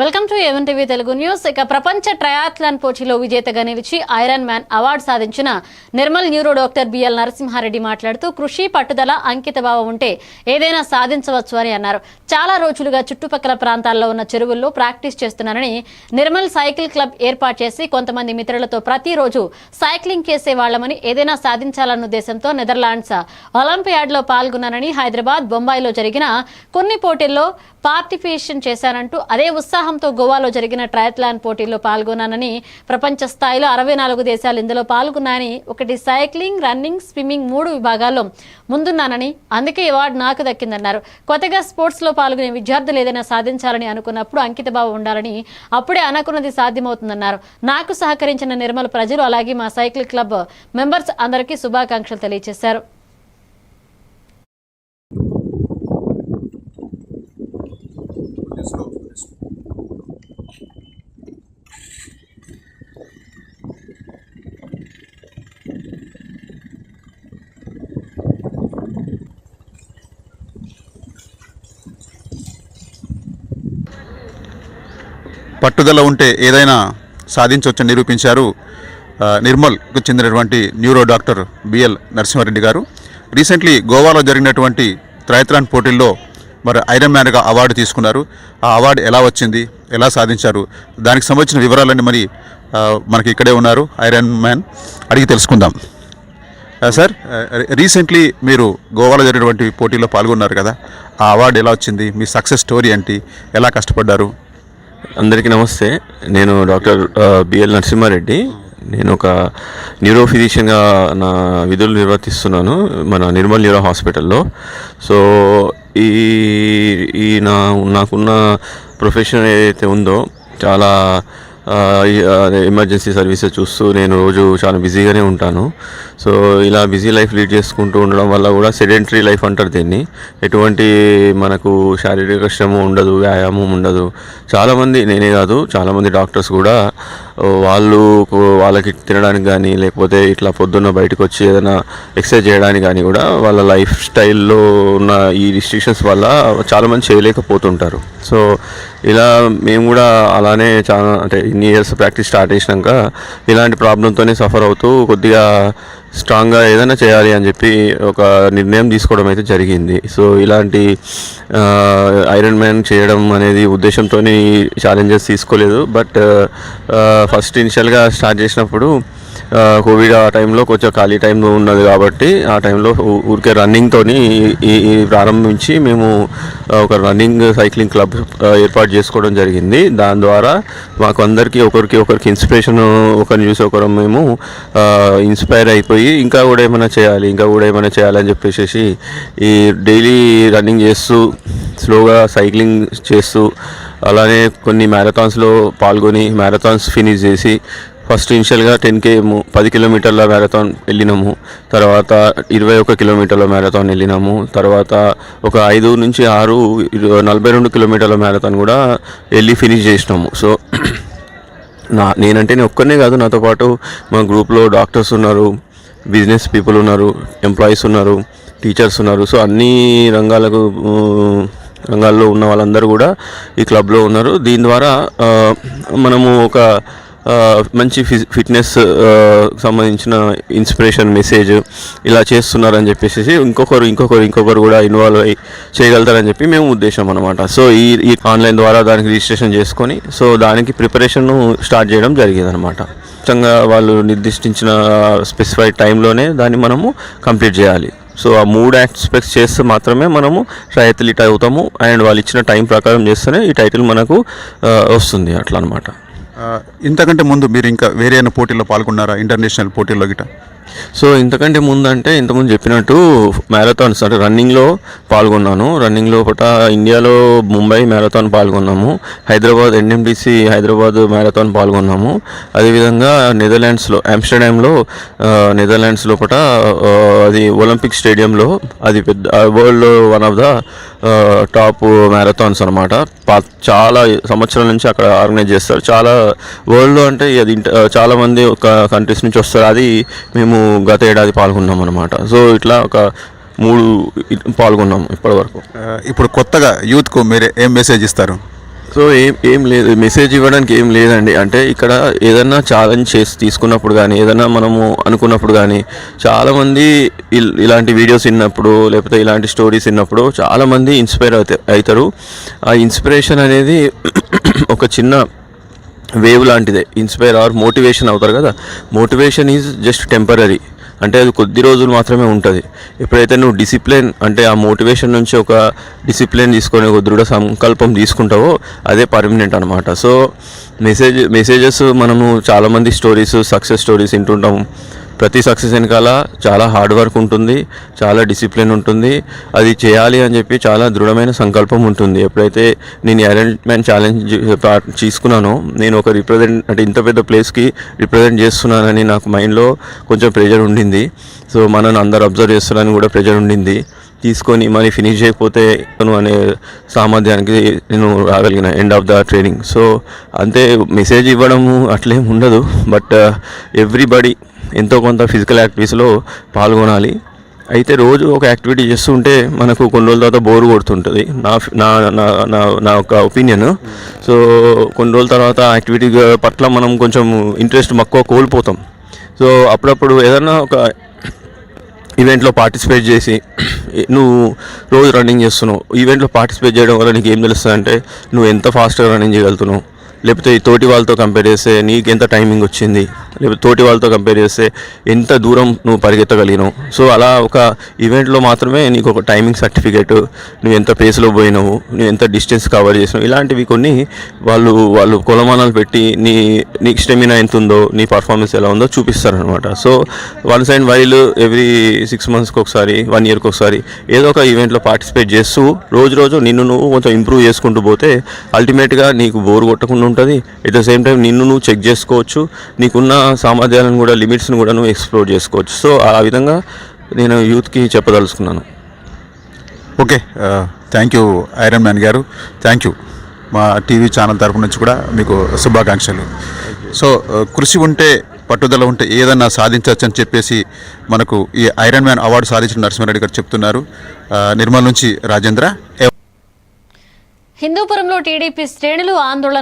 Welcome to A one TV Telugu news. ఇక ప్రపంచ triathlon పోటీలో విజేతగా నిలిచి ఐరన్ మ్యాన్ అవార్డు సాధించిన Nirmal neuro doctor BL Narasimha Reddy మాట్లాడుతూ కృషి పట్టుదల అంకితభావం ఉంటే ఏదైనా సాధించవచ్చు అని అన్నారు. చాలా రోజులుగా చుట్టుపక్కల ప్రాంతాల్లో ఉన్న చెరువుల్లో ప్రాక్టీస్ చేస్తున్నానని నిర్మల్ సైకిల్ క్లబ్ ఏర్పాటు చేసి కొంతమంది మిత్రులతో ప్రతిరోజు సైక్లింగ్ చేసే వాళ్ళమని ఏదైనా సాధించాలన్న ఉద్దేశంతో నెదర్లాండ్స్ ఒలింపియాడ్లో పాల్గొన్నానని హైదరాబాద్ బొంబాయిలో జరిగిన కొన్ని పోటీల్లో పార్టిసిపేషన్ చేశానంటూ అదే ఉత్సాహం ఉత్సాహంతో గోవాలో జరిగిన ట్రయత్లాన్ పోటీల్లో పాల్గొన్నానని ప్రపంచ స్థాయిలో అరవై నాలుగు దేశాలు ఇందులో పాల్గొన్నాయని ఒకటి సైక్లింగ్ రన్నింగ్ స్విమ్మింగ్ మూడు విభాగాల్లో ముందున్నానని అందుకే అవార్డు నాకు దక్కిందన్నారు. కొత్తగా స్పోర్ట్స్లో పాల్గొనే విద్యార్థులు ఏదైనా సాధించాలని అనుకున్నప్పుడు అంకితభావం ఉండాలని అప్పుడే అనుకున్నది సాధ్యమవుతుందన్నారు. నాకు సహకరించిన నిర్మల ప్రజలు అలాగే మా సైకిల్ క్లబ్ మెంబర్స్ అందరికీ శుభాకాంక్షలు తెలియజేశారు పట్టుదల ఉంటే ఏదైనా సాధించవచ్చని నిరూపించారు నిర్మల్కు చెందినటువంటి న్యూరో డాక్టర్ బిఎల్ నరసింహారెడ్డి గారు. రీసెంట్లీ గోవాలో జరిగినటువంటి త్రైత్రాన్ పోటీల్లో మరి ఐరన్ మ్యాన్గా అవార్డు తీసుకున్నారు. ఆ అవార్డు ఎలా వచ్చింది ఎలా సాధించారు దానికి సంబంధించిన వివరాలన్నీ మరి మనకి ఇక్కడే ఉన్నారు ఐరన్ మ్యాన్. అడిగి తెలుసుకుందాం. సార్ రీసెంట్లీ మీరు గోవాలో జరిగినటువంటి పోటీలో పాల్గొన్నారు కదా ఆ అవార్డు ఎలా వచ్చింది మీ సక్సెస్ స్టోరీ ఏంటి ఎలా కష్టపడ్డారు? అందరికీ నమస్తే. నేను డాక్టర్ బిఎల్ నరసింహారెడ్డి. నేను ఒక న్యూరో ఫిజిషియన్గా నా విధులు నిర్వర్తిస్తున్నాను మన నిర్మల్ న్యూరో హాస్పిటల్లో. సో ఈ ఈ నా నాకున్న ప్రొఫెషన్ ఏదైతే ఉందో చాలా ఎమర్జెన్సీ సర్వీసెస్ చూస్తూ నేను రోజు చాలా బిజీగానే ఉంటాను. సో ఇలా బిజీ లైఫ్ లీడ్ చేసుకుంటూ ఉండడం వల్ల కూడా సెడెంటరీ లైఫ్ అంటారు దీన్ని. ఎటువంటి మనకు శారీరక శ్రమ ఉండదు వ్యాయామం ఉండదు. చాలామంది నేనే కాదు చాలామంది డాక్టర్స్ కూడా వాళ్ళు వాళ్ళకి తినడానికి కానీ లేకపోతే ఇట్లా పొద్దున్న బయటకు వచ్చి ఏదైనా ఎక్సర్సైజ్ చేయడానికి కానీ కూడా వాళ్ళ లైఫ్ స్టైల్లో ఉన్న ఈ రిస్ట్రిక్షన్స్ వల్ల చాలామంది చేయలేకపోతుంటారు. సో ఇలా మేము కూడా అలానే చాలా అంటే ఇన్ని ఇయర్స్ ప్రాక్టీస్ స్టార్ట్ చేసినాక ఇలాంటి ప్రాబ్లంతోనే సఫర్ అవుతూ కొద్దిగా స్ట్రాంగ్గా ఏదైనా చేయాలి అని చెప్పి ఒక నిర్ణయం తీసుకోవడం అయితే జరిగింది. సో ఇలాంటి ఐరన్ మ్యాన్ చేయడం అనేది ఉద్దేశంతో ఛాలెంజెస్ తీసుకోలేదు. బట్ ఫస్ట్ ఇనిషియల్గా స్టార్ట్ చేసినప్పుడు కోవిడ్ ఆ టైంలో కొంచెం ఖాళీ టైం ఉన్నది కాబట్టి ఆ టైంలో ఊరికే రన్నింగ్తోని ఈ ప్రారంభించి మేము ఒక రన్నింగ్ సైక్లింగ్ క్లబ్ ఏర్పాటు చేసుకోవడం జరిగింది. దాని ద్వారా మాకు అందరికీ ఒకరికి ఒకరికి ఇన్స్పిరేషన్ ఒకరిని చూసి ఒకరు మేము ఇన్స్పైర్ అయిపోయి ఇంకా కూడా ఏమైనా చేయాలి ఇంకా కూడా ఏమైనా చేయాలని చెప్పేసి ఈ డైలీ రన్నింగ్ చేస్తూ స్లోగా సైక్లింగ్ చేస్తూ అలానే కొన్ని మ్యారథాన్స్లో పాల్గొని మ్యారథాన్స్ ఫినిష్ చేసి ఫస్ట్ ఇనిషియల్గా టెన్ కే పది కిలోమీటర్ల మ్యారథాన్ వెళ్ళినాము. తర్వాత ఇరవై ఒక కిలోమీటర్ల మ్యారథాన్ వెళ్ళినాము. తర్వాత ఒక ఐదు నుంచి ఆరు నలభై రెండు కిలోమీటర్ల మ్యారథాన్ కూడా వెళ్ళి ఫినిష్ చేసినాము. సో నా నేనంటే నేను ఒక్కనే కాదు. నాతో పాటు మా గ్రూప్లో డాక్టర్స్ ఉన్నారు బిజినెస్ పీపుల్ ఉన్నారు ఎంప్లాయీస్ ఉన్నారు టీచర్స్ ఉన్నారు. సో అన్ని రంగాలకు రంగాల్లో ఉన్న వాళ్ళందరూ కూడా ఈ క్లబ్లో ఉన్నారు. దీని ద్వారా మనము ఒక మంచి ఫి- ఫిట్నెస్ సంబంధించిన ఇన్స్పిరేషన్ మెసేజ్ ఇలా చేస్తున్నారని చెప్పేసి ఇంకొకరు ఇంకొకరు ఇంకొకరు కూడా ఇన్వాల్వ్ అయ్యి చేయగలుగుతారని చెప్పి మేము ఉద్దేశం అనమాట సో ఈ ఈ ఆన్లైన్ ద్వారా దానికి రిజిస్ట్రేషన్ చేసుకొని సో దానికి ప్రిపరేషన్ స్టార్ట్ చేయడం జరిగేదనమాట ఖచ్చితంగా వాళ్ళు నిర్దిష్టించిన స్పెసిఫైడ్ టైంలోనే దాన్ని మనము కంప్లీట్ చేయాలి. సో ఆ మూడు ఆస్పెక్ట్స్ చేస్తే మాత్రమే మనము ట్రయథ్లీట్ అవుతాము అండ్ వాళ్ళు ఇచ్చిన టైం ప్రకారం చేస్తేనే ఈ టైటిల్ మనకు వస్తుంది అట్లా అనమాట ఇంతకంటే ముందు మీరు ఇంకా వేరే పోటీల్లో పాల్గొన్నారా? ఇంటర్నేషనల్ పోటీల్లో గిట సో ఇంతకంటే ముందు అంటే ఇంతకుముందు చెప్పినట్టు మ్యారథాన్స్ అంటే రన్నింగ్లో పాల్గొన్నాను. రన్నింగ్లో ఒకట ఇండియాలో ముంబై మ్యారథాన్ పాల్గొన్నాము. హైదరాబాద్ ఎన్ఎండిసి హైదరాబాద్ మ్యారథాన్ పాల్గొన్నాము. అదేవిధంగా నెదర్లాండ్స్లో ఆమ్స్టర్డామ్లో నెదర్లాండ్స్ లోపల అది ఒలింపిక్ స్టేడియంలో అది పెద్ద world one of the top marathons అనమాట చాలా సంవత్సరాల నుంచి అక్కడ ఆర్గనైజ్ చేస్తారు. చాలా వరల్డ్లో అంటే అది చాలామంది ఒక కంట్రీస్ నుంచి వస్తారు. అది మేము గత ఏడాది పాల్గొన్నాం అనమాట సో ఇట్లా ఒక మూడు ఇ- పాల్గొన్నాం ఇప్పటి వరకు ఆ, ఇప్పుడు కొత్తగా యూత్కు మీరు ఏం మెసేజ్ ఇస్తారు? సో ఏం ఏం లేదు. మెసేజ్ ఇవ్వడానికి ఏం లేదండి. అంటే ఇక్కడ ఏదైనా ఛాలెంజ్ చేసి తీసుకున్నప్పుడు కానీ ఏదైనా మనము అనుకున్నప్పుడు కానీ చాలామంది ఇల్- ఇలాంటి వీడియోస్ విన్నప్పుడు లేకపోతే ఇలాంటి స్టోరీస్ విన్నప్పుడు చాలామంది ఇన్స్పైర్ అవుతారు. ఆ ఇన్స్పిరేషన్ అనేది ఒక చిన్న వేవ్ లాంటిదే. ఇన్స్పైర్ ఆర్ మోటివేషన్ అవుతారు కదా. మోటివేషన్ ఈజ్ జస్ట్ టెంపరీ అంటే అది కొద్ది రోజులు మాత్రమే ఉంటుంది. ఎప్పుడైతే నువ్వు డిసిప్లిన్ అంటే ఆ మోటివేషన్ నుంచి ఒక డిసిప్లిన్ తీసుకొని ఒక దృఢ సంకల్పం తీసుకుంటావో అదే పర్మనెంట్ అనమాట సో మెసేజ్ మెసేజెస్ మనము చాలామంది స్టోరీస్ సక్సెస్ స్టోరీస్ వింటుంటాము. ప్రతి సక్సెస్ వెనకాల చాలా హార్డ్ వర్క్ ఉంటుంది చాలా డిసిప్లిన్ ఉంటుంది. అది చేయాలి అని చెప్పి చాలా దృఢమైన సంకల్పం ఉంటుంది. ఎప్పుడైతే నేను అరేంజ్మెంట్ ఛాలెంజ్ తీసుకున్నానో నేను ఒక రిప్రజెంట్ అంటే ఇంత పెద్ద ప్లేస్కి రిప్రజెంట్ చేస్తున్నానని నాకు మైండ్లో కొంచెం ప్రెజర్ ఉండింది. సో మనల్ని అందరు అబ్జర్వ్ చేస్తున్నారని కూడా ప్రెజర్ ఉండింది. తీసుకొని మరి ఫినిష్ చేయకపోతే అనే సామర్థ్యానికి నేను రాగలిగిన end of the training so అంతే మెసేజ్ ఇవ్వడము అట్లేం ఉండదు. బట్ ఎవ్రీబడి uh, ఎంతో కొంత ఫిజికల్ యాక్టివిటీస్లో పాల్గొనాలి. అయితే రోజు ఒక యాక్టివిటీ చేస్తుంటే మనకు కొన్ని రోజుల తర్వాత బోర్ కొడుతుంటుంది. నా నా నా నా నా ఒపీనియన్ సో కొన్ని రోజుల తర్వాత యాక్టివిటీ పట్ల మనం కొంచెం ఇంట్రెస్ట్ మక్కువ కోల్పోతాం. సో అప్పుడప్పుడు ఏదైనా ఒక ఈవెంట్లో పార్టిసిపేట్ చేసి నువ్వు రోజు రన్నింగ్ చేస్తున్నావు. ఈవెంట్లో పార్టిసిపేట్ చేయడం వల్ల నీకు ఏం తెలుస్తుంది అంటే నువ్వు ఎంత ఫాస్ట్గా రన్నింగ్ చేయగలుగుతున్నావు? లేకపోతే ఈ తోటి వాళ్ళతో కంపేర్ చేస్తే నీకు ఎంత టైమింగ్ వచ్చింది? లేకపోతే తోటి వాళ్ళతో కంపేర్ చేస్తే ఎంత దూరం నువ్వు పరిగెత్తగలిగినావు? సో అలా ఒక ఈవెంట్లో మాత్రమే నీకు ఒక టైమింగ్ సర్టిఫికేట్ నువ్వు ఎంత పేస్లో పోయినావు నువ్వు ఎంత డిస్టెన్స్ కవర్ చేసినావు ఇలాంటివి కొన్ని వాళ్ళు వాళ్ళు కొలమానాలు పెట్టి నీ నీ స్టెమినా ఎంత ఉందో నీ పర్ఫార్మెన్స్ ఎలా ఉందో చూపిస్తారనమాట so once and while every six మంత్స్కి ఒకసారి వన్ ఇయర్కి ఒకసారి ఏదో ఒక ఈవెంట్లో పార్టిసిపేట్ చేస్తూ రోజు రోజు నిన్ను నువ్వు కొంచెం ఇంప్రూవ్ చేసుకుంటూ పోతే అల్టిమేట్గా నీకు బోర్ కొట్టకుండా ఉంటుంది ఎట్ ద సేమ్ టైం నిన్ను నువ్వు చెక్ చేసుకోవచ్చు. నీకున్న సామర్థ్యాలను కూడా లిమిట్స్ని కూడా నువ్వు ఎక్స్ప్లోర్ చేసుకోవచ్చు. సో ఆ విధంగా నేను యూత్కి చెప్పదలుచుకున్నాను. Okay thank you iron man గారు. థ్యాంక్ యూ మా టీవీ ఛానల్ తరపు నుంచి కూడా మీకు శుభాకాంక్షలు. సో ఆ, కృషి ఉంటే పట్టుదల ఉంటే ఏదన్నా సాధించవచ్చు అని చెప్పేసి మనకు ఈ ఐరన్ మ్యాన్ అవార్డు సాధించిన నరసింహారెడ్డి గారు చెప్తున్నారు. ఆ, నిర్మల్ నుంచి రాజేంద్ర. హిందూపురంలో టీడీపీ శ్రేణులు ఆందోళన